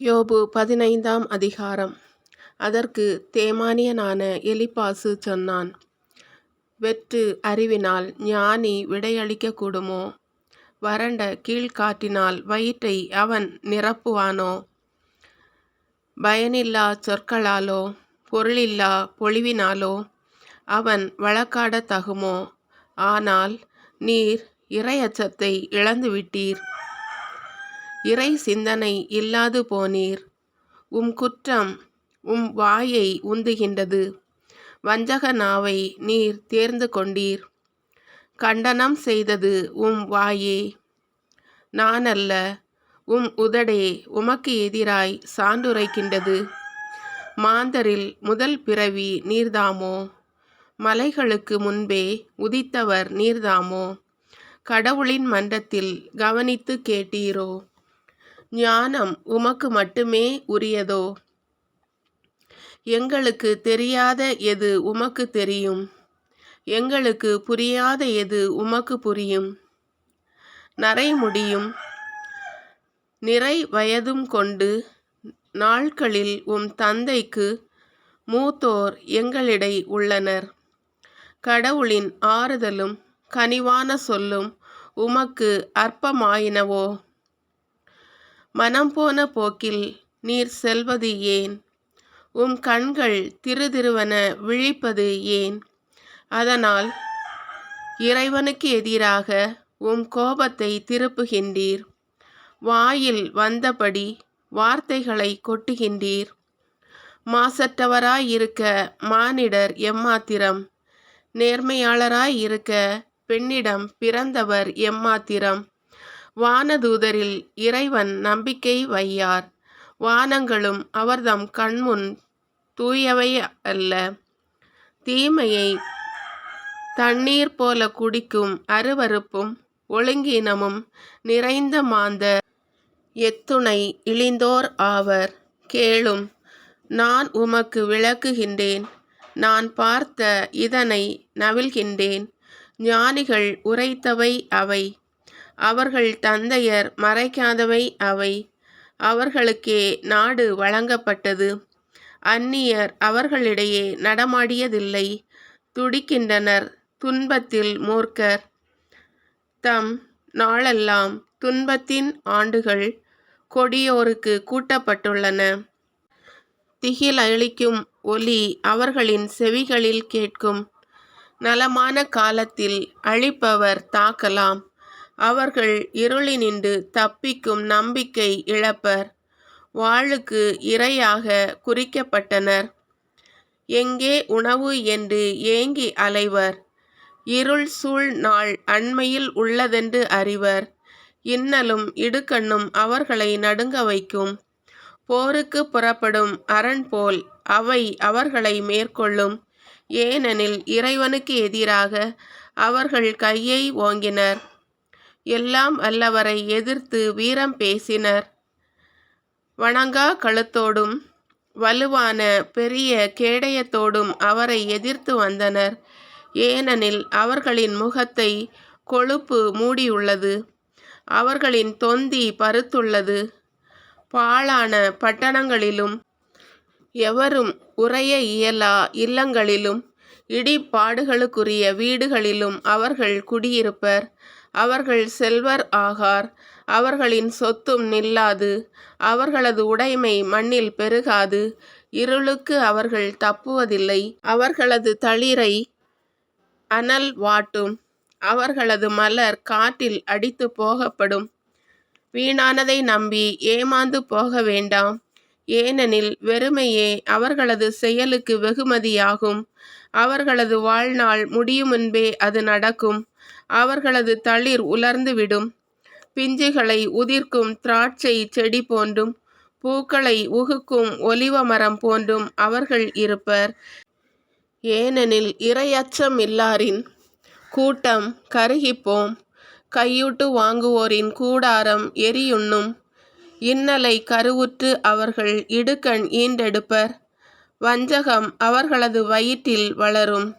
யோபு பதினைந்தாம் அதிகாரம். அதற்கு தேமானியனான எலிபாசு சொன்னான் வெற்று அறிவினால் ஞானி விடையளிக்கக்கூடுமோ? வறண்ட கீழ்காற்றினால் வயிற்றை அவன் நிரப்புவானோ? பயனில்லா சொற்களாலோ பொருளில்லா பொழிவினாலோ அவன் வழக்காட தகுமோ? ஆனால் நீர் இறையச்சத்தை இழந்துவிட்டீர். இறை சிந்தனை இல்லாது போனீர். உம் குற்றம் உம் வாயை உந்துகின்றது. வஞ்சக நாவை நீர் தேர்ந்து கொண்டீர். கண்டனம் செய்தது உம் வாயே. நானல்ல உம் உதடே உமக்கு எதிராய் சான்றுரைக்கின்றது. மாந்தரில் முதல் பிறவி நீர்தாமோ? மலைகளுக்கு முன்பே உதித்தவர் நீர்தாமோ? கடவுளின் மன்றத்தில் கவனித்து கேட்டீரோ? ஞானம் உமக்கு மட்டுமே உரியதோ? எங்களுக்கு தெரியாத எது உமக்கு தெரியும்? எங்களுக்கு புரியாத எது உமக்கு புரியும்? நரைமுடியும் நிறை வயதும் கொண்டு நாட்களில் உம் தந்தைக்கு மூத்தோர் எங்களிடை உள்ளனர். கடவுளின் ஆறுதலும் கனிவான சொல்லும் உமக்கு அற்பமாயினவோ? மனம் போன போக்கில் நீர் செல்வது ஏன்? உம் கண்கள் திருதிருவன விழிப்பது ஏன்? அதனால் இறைவனுக்கு எதிராக உம் கோபத்தை திருப்புகின்றீர். வாயில் வந்தபடி வார்த்தைகளை கொட்டுகின்றீர். மாசற்றவராயிருக்க மானிடர் எம்மாத்திரம்? நேர்மையாளராய் இருக்க பெண்ணிடம் பிறந்தவர் எம்மாத்திரம்? வானதூதரில் இறைவன் நம்பிக்கை வையார். வானங்களும் அவர்தம் கண்முன் தூயவை அல்ல. தீமையை தண்ணீர் போல குடிக்கும் அருவருப்பும் ஒழுங்கீனமும் நிறைந்த மாந்த எத்துணை இழிந்தோர் ஆவர். கேளும் நான் உமக்கு விளக்குகின்றேன். நான் பார்த்த இதனை நவில்கின்றேன் ஞானிகள் உரைத்தவை அவை. அவர்கள் தந்தையர் மறைக்காதவை அவை. அவர்களுக்கே நாடு வழங்கப்பட்டது. அந்நியர் அவர்களிடையே நடமாடியதில்லை. துடிக்கின்றனர் துன்பத்தில் மூர்க்கர். தம் நாளெல்லாம் துன்பத்தின் ஆண்டுகள் கொடியோருக்கு கூட்டப்பட்டுள்ளன. திகில் அழிக்கும் ஒலி அவர்களின் செவிகளில் கேட்கும். நலமான காலத்தில் அழிப்பவர் தாக்கலாம். அவர்கள் இருளினின்று தப்பிக்கும் நம்பிக்கை இழப்பர். வாளுக்கு இரையாக குறிக்கப்பட்டனர். எங்கே உணவு என்று ஏங்கி அலைவர். இருள் சூழ் நாள் அண்மையில் உள்ளதென்று அறிவர். இன்னலும் இடுக்கண்ணும் அவர்களை நடுங்க வைக்கும். போருக்கு புறப்படும் அரண் போல் அவை அவர்களை மேற்கொள்ளும். ஏனெனில் இறைவனுக்கு எதிராக அவர்கள் கையை ஓங்கினர். எல்லாம் அல்லவரை எதிர்த்து வீரம் பேசினர். வணங்கா கழுத்தோடும் வலுவான பெரிய கேடயத்தோடும் அவரை எதிர்த்து வந்தனர். ஏனெனில் அவர்களின் முகத்தை கொழுப்பு மூடியுள்ளது. அவர்களின் தொந்தி பருத்துள்ளது. பாழான பட்டணங்களிலும் எவரும் உறைய இயலா இல்லங்களிலும் இடிபாடுகளுக்குரிய வீடுகளிலும் அவர்கள் குடியிருப்பர். அவர்கள் செல்வர் ஆகார். அவர்களின் சொத்தும் நில்லாது. அவர்களது உடைமை மண்ணில் பெருகாது. இருளுக்கு அவர்கள் தப்புவதில்லை. அவர்களது தளிரை அனல் வாட்டும். அவர்களது மலர் காற்றில் அடித்து போகப்படும். வீணானதை நம்பி ஏமாந்து போக வேண்டாம். ஏனெனில் வெறுமையே அவர்களது செயலுக்கு வெகுமதியாகும். அவர்களது வாழ்நாள் முடியும் முன்பே அது நடக்கும். அவர்களது தளிர் உலர்ந்துவிடும். பிஞ்சுகளை உதிர்க்கும் திராட்சை செடி போன்றும் பூக்களை உகுக்கும் ஒலிவ மரம் போன்றும் அவர்கள் இருப்பர். ஏனெனில் இரையச்சம் இல்லாரின் கூட்டம் கருகிப்போம். கையூட்டு வாங்குவோரின் கூடாரம் எரியுண்ணும். இன்னலை கருவுற்று அவர்கள் இடுக்கண் ஈண்டெடுப்பர். வஞ்சகம் அவர்களது வயிற்றில் வளரும்.